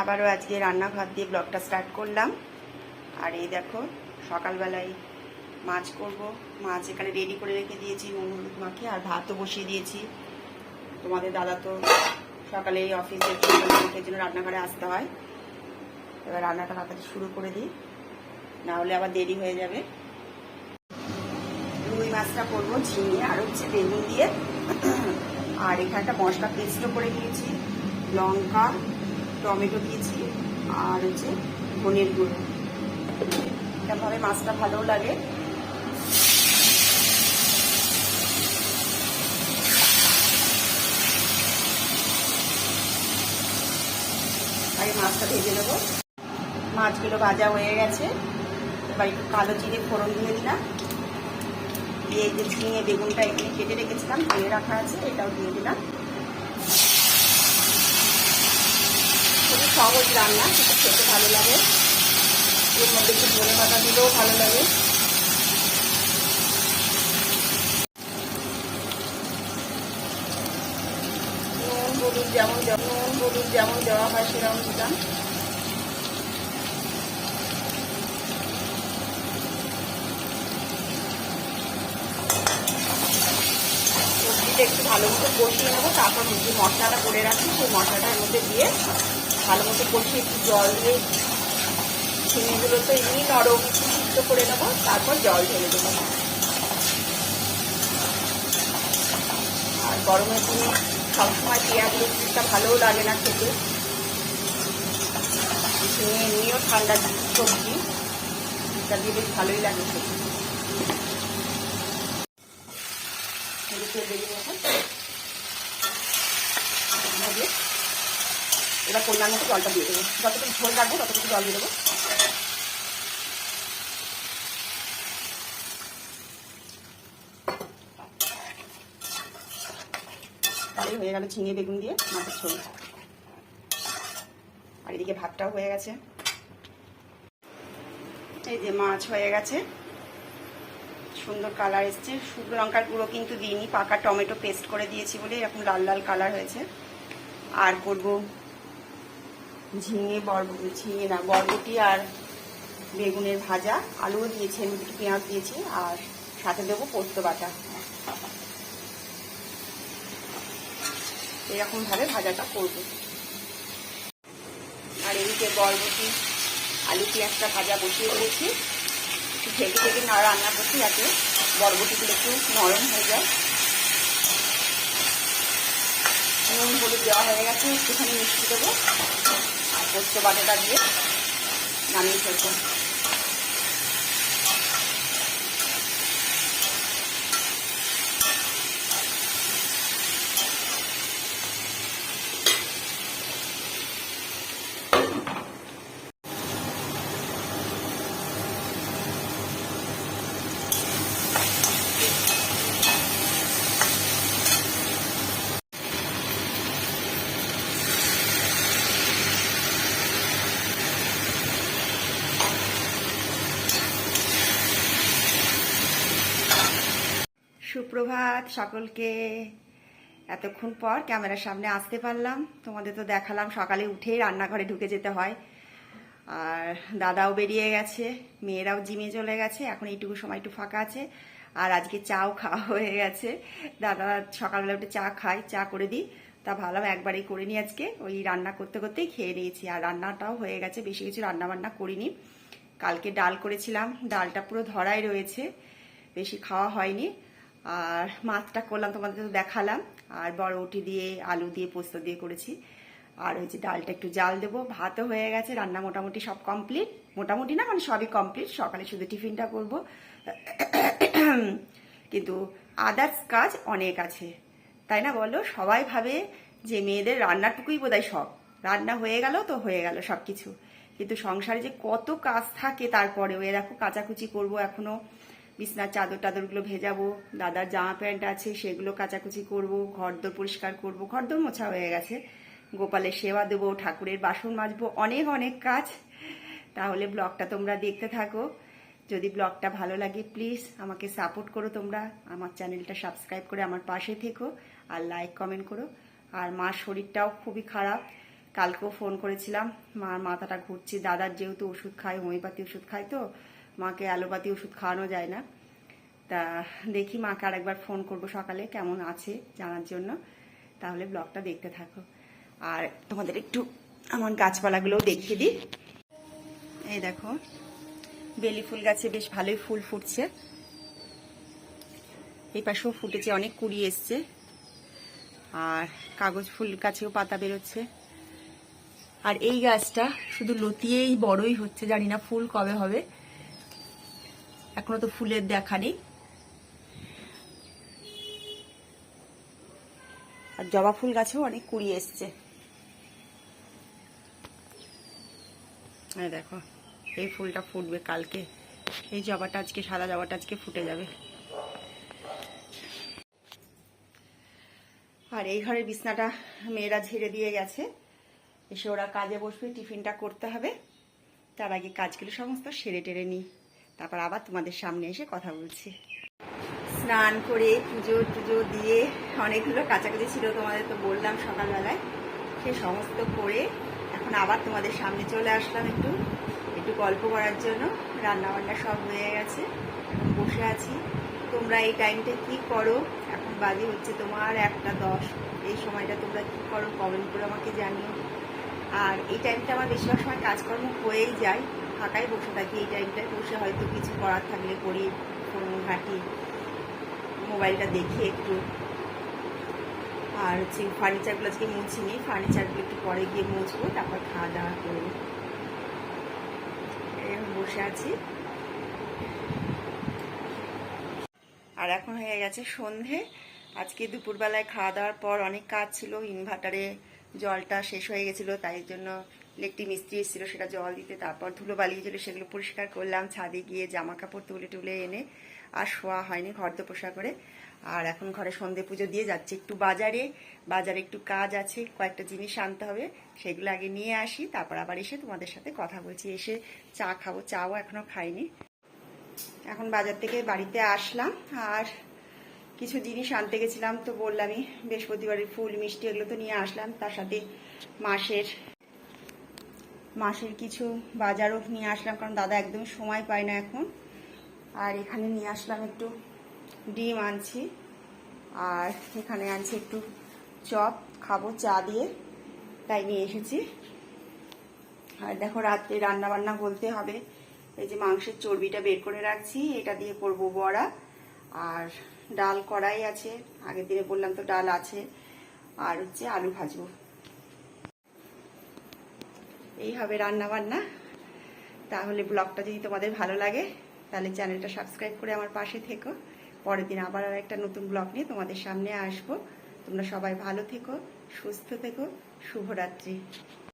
আবারও আজকে রান্নাঘর দিয়ে ব্লগটা স্টার্ট করলাম। আর এই দেখো, সকালবেলায় মাছ করব। মাছ এখানে রেডি করে রেখে দিয়েছি হলুদ মাখিয়ে, আর ভাতও বসিয়ে দিয়েছি। তোমাদের দাদা তো সকালে এই অফিসের জন্য রান্নাঘরে আসতে হয়। এবার রান্নাটা তাড়াতাড়ি শুরু করে দিই। না হলে আবার দেরি হয়ে যাবে। রুই মাছটা করব, ঝিঙে আর হচ্ছে বেগুন দিয়ে। আর এখানে একটা মশলা পেস্টও করে দিয়েছি লঙ্কা টমেটো দিয়েছি আর হচ্ছে ধনের গুঁড়ো। এরকমভাবে মাছটা ভালোও লাগে। মাছটা ভেজে নেব। মাছগুলো ভাজা হয়ে গেছে। এবার একটু কালো জিরে ফোড়ন দিয়ে দিলাম। দিয়ে যে ঝিঙে বেগুনটা এখানে কেটে রেখেছিলাম, ধুয়ে রাখা আছে, এটাও দিয়ে দিলাম খুবই সহজ রান্না, সেটা খেতে ভালো লাগে। এর মধ্যে একটু ধনে পাতা দিলেও ভালো লাগে। নুন, হলুদ, যেমন নুন, হলুদ, যেমন দেওয়া হয় সেরকম দিলাম। সবজিটা একটু ভালো মতো কষিয়ে নেব, তারপর যে মশলাটা করে রাখি, সেই মশলাটার মধ্যে দিয়ে ভালো মতো কষিয়ে একটু জল দিয়ে ঝিঙেগুলো তো এমনি নরম সিদ্ধ করে নেব, তারপর জল ঢেলে দেবো। আর গরমের দিনে সবসময় পেঁয়াজ রসুনটা ভালোও লাগে না খেতে। ঝিঙে এমনিও ঠান্ডা সবজি, এটা দিয়ে বেশ ভালোই লাগে খেতে এখন ভাজে এবার পরিমাণ মতো জলটা দিয়ে দেবো। যতটুকু ঝোল রাখব, ততটুকু জল দিয়ে দেবো। তাহলেই হয়ে গেল ঝিঙে বেগুন দিয়ে মাছের ঝোল। আর এদিকে ভাতটাও হয়ে গেছে। এই যে মাছ হয়ে গেছে। সুন্দর কালার এসছে। শুকনো লঙ্কার গুঁড়ো কিন্তু দিইনি, পাকা টমেটো পেস্ট করে দিয়েছি বলে এরকম লাল লাল কালার হয়েছে। আর করব ঝিঙে বর ঝিঙে না, বরবটি আর বেগুনের ভাজা, আলুও দিয়েছি, আমি একটু পেঁয়াজ দিয়েছি, আর সাথে দেবো পোস্ত বাটা। এরকমভাবে ভাজাটা করব। আর এদিকে বরবটি আলু পেঁয়াজটা ভাজা বসিয়ে দিয়েছি। একটু ঢেকে ঢেকে না, রান্না করছি যাতে বরবটিগুলো একটু নরম হয়ে যায়। নুন, হলুদ দেওয়া হয়ে গেছে, একটুখানি মিষ্টি দেবো। পোস্ত বাটাটা দিয়ে নামিয়ে ফেলব। সুপ্রভাত সকলকে। এতক্ষণ পর ক্যামেরার সামনে আসতে পারলাম। তোমাদের তো দেখালাম, সকালে উঠেই রান্নাঘরে ঢুকে যেতে হয়। আর দাদাও বেরিয়ে গেছে, মেয়েরাও জিমে চলে গেছে, এখন এইটুকু সময় একটু ফাঁকা আছে। আর আজকে চাও খাওয়া হয়ে গেছে। দাদা সকালবেলা উঠে চা খায়, চা করে দিই। তা ভাবলাম একবারেই করে নিই আজকে। ওই রান্না করতে করতেই খেয়ে নিয়েছি। আর রান্নাটাও হয়ে গেছে, বেশি কিছু রান্না বান্না করিনি। কালকে ডাল করেছিলাম, ডালটা পুরো ধরাই রয়েছে, বেশি খাওয়া হয়নি। আর মাছটা করলাম, তোমাদের তো দেখালাম। আর বড়বটি দিয়ে, আলু দিয়ে, পোস্ত দিয়ে করেছি। আর হচ্ছে ডালটা একটু জাল দেবো। ভাতও হয়ে গেছে, রান্না মোটামুটি সব কমপ্লিট মোটামুটি না মানে সবই কমপ্লিট সকালে শুধু টিফিনটা করব। কিন্তু আদার্স কাজ অনেক আছে। তাই না বলো? সবাই ভাবে যে মেয়েদের রান্নাটুকুই বোধহয় সব রান্না হয়ে গেল তো হয়ে গেল সব কিছু কিন্তু সংসারে যে কত কাজ থাকে তারপরেও, এ দেখো কাচাকুচি করব এখনও। বিছনার চাদর টাদরগুলো ভেজাবো, দাদার জামা প্যান্ট আছে, সেগুলো কাচাকুচি করব, ঘরদোর পরিষ্কার করব, ঘরদোর মোছা হয়ে গেছে। গোপালের সেবা দেবো, ঠাকুরের বাসন মাজবো, অনেক অনেক কাজ। তাহলে ব্লগটা তোমরা দেখতে থাকো। যদি ব্লগটা ভালো লাগে, প্লিজ আমাকে সাপোর্ট করো তোমরা। আমার চ্যানেলটা সাবস্ক্রাইব করে আমার পাশে থেকো আর লাইক, কমেন্ট করো। আর মার শরীরটাও খুবই খারাপ। কালকেও ফোন করেছিলাম, মার মাথাটা ঘুরছে। দাদার যেহেতু ওষুধ খায়, হোমিওপ্যাথি ওষুধ খায় তো মাকে অ্যালোপ্যাথি ওষুধ খাওয়ানো যায় না। তা দেখি মাকে আরেকবার ফোন করব সকালে, কেমন আছে জানার জন্য। তাহলে ব্লগটা দেখতে থাকো। আর তোমাদের একটু আমার গাছপালাগুলোও দেখিয়ে দিই। এই দেখো, বেলি ফুল গাছে বেশ ভালোই ফুল ফুটছে। এই পাশেও ফুটেছে, অনেক কুড়ি এসছে। আর কাগজ ফুল গাছেও পাতা বেরোচ্ছে। আর এই গাছটা শুধু লতিয়েই বড়ই হচ্ছে, জানি না ফুল কবে হবে। এখনও তো ফুলের দেখা নেই। আর জবা ফুল গাছেও অনেক কুড়ি এসছে। এই দেখো, এই ফুলটা ফুটবে কালকে। এই জবাটা আজকে, সাদা জবাটা আজকে ফুটে যাবে। আর এই ঘরের বিছনাটা মেয়েরা ঝেড়ে দিয়ে গেছে। এসে ওরা কাজে বসবে, টিফিনটা করতে হবে। তার আগে কাজগুলো সমস্ত সেরে টেরে নিই। তারপর আবার তোমাদের সামনে এসে কথা বলছি। স্নান করে পুজো টুজো দিয়ে অনেকগুলো কাছাকাছি ছিল তোমাদের তো বললাম সকালবেলায়। সে সমস্ত করে এখন আবার তোমাদের সামনে চলে আসলাম একটু। একটু গল্প করার জন্য। রান্না বান্না সব হয়ে গেছে। এখন বসে আছি। তোমরা এই টাইমটা কি করো? এখন বাজে হচ্ছে তোমার একটা দশ। এই সময়টা তোমরা কি করো? কমেন্ট করে আমাকে জানিও। আর এই টাইমটা আমার বেশিরভাগ সময় কাজকর্ম হয়েই যায়। ফাঁকায় বসে থাকি, এই টাইমটায় বসে হয়তো কিছু করার থাকলে করি ফোন ঘাঁটি মোবাইলটা দেখি একটু। আর হচ্ছে ফার্নিচারগুলো আজকে মুছিনি ফার্নিচারগুলো একটু পরে গিয়ে মুছবো, তারপর খাওয়া দাওয়া করব এরকম বসে আছি। আর এখন হয়ে গেছে সন্ধে। আজকে দুপুরবেলায় খাওয়া দাওয়ার পর অনেক কাজ ছিল ইনভার্টারে জলটা শেষ হয়ে গেছিল, তাই জন্য ইলেকট্রিক মিস্ত্রি এসেছিল, সেটা জল দিতে, তারপর ধুলো বালি ছিল সেগুলো পরিষ্কার করলাম, ছাদে গিয়ে জামা কাপড় তুলে টুলে এনে আর শোয়া হয়নি ঘর তো পোষা করে। আর এখন ঘরে সন্ধে পুজো দিয়ে যাচ্ছে। একটু বাজারে বাজারে একটু কাজ আছে, কয়েকটা জিনিস আনতে হবে, সেগুলো আগে নিয়ে আসি, তারপর আবার এসে তোমাদের সাথে কথা বলছি। এসে চা খাব, চাও এখনও খাইনি। এখন বাজার থেকে বাড়িতে আসলাম, আর কিছু জিনিস আনতে গেছিলাম, তো বললামই বৃহস্পতিবারের ফুল, মিষ্টি এগুলো তো নিয়ে আসলাম, তার সাথে মাসের মাসের কিছু বাজারও নিয়ে আসলাম, কারণ দাদা একদম সময় পায় না এখন। আর এখানে নিয়ে আসলাম একটু ডিম আনছি, আর এখানে আনছি একটু চপ, খাব চা দিয়ে, তাই নিয়ে এসেছি। আর দেখো রাত্রে রান্না বান্না বলতে হবে, এই যে মাংসের চর্বিটা বের করে রাখছি, এটা দিয়ে করব বড়া। আর ডাল কড়াই আছে, আগের দিনে বললাম তো ডাল আছে, আর হচ্ছে আলু ভাজবো। এই হবে রান্না বান্না। তাহলে ব্লগটা যদি তোমাদের ভালো লাগে, তাহলে চ্যানেলটা সাবস্ক্রাইব করে আমার পাশে থেকো। পরের দিন আবার আর একটা নতুন ব্লগ নিয়ে তোমাদের সামনে আসব। তোমরা সবাই ভালো থেকো, সুস্থ থেকো, শুভরাত্রি।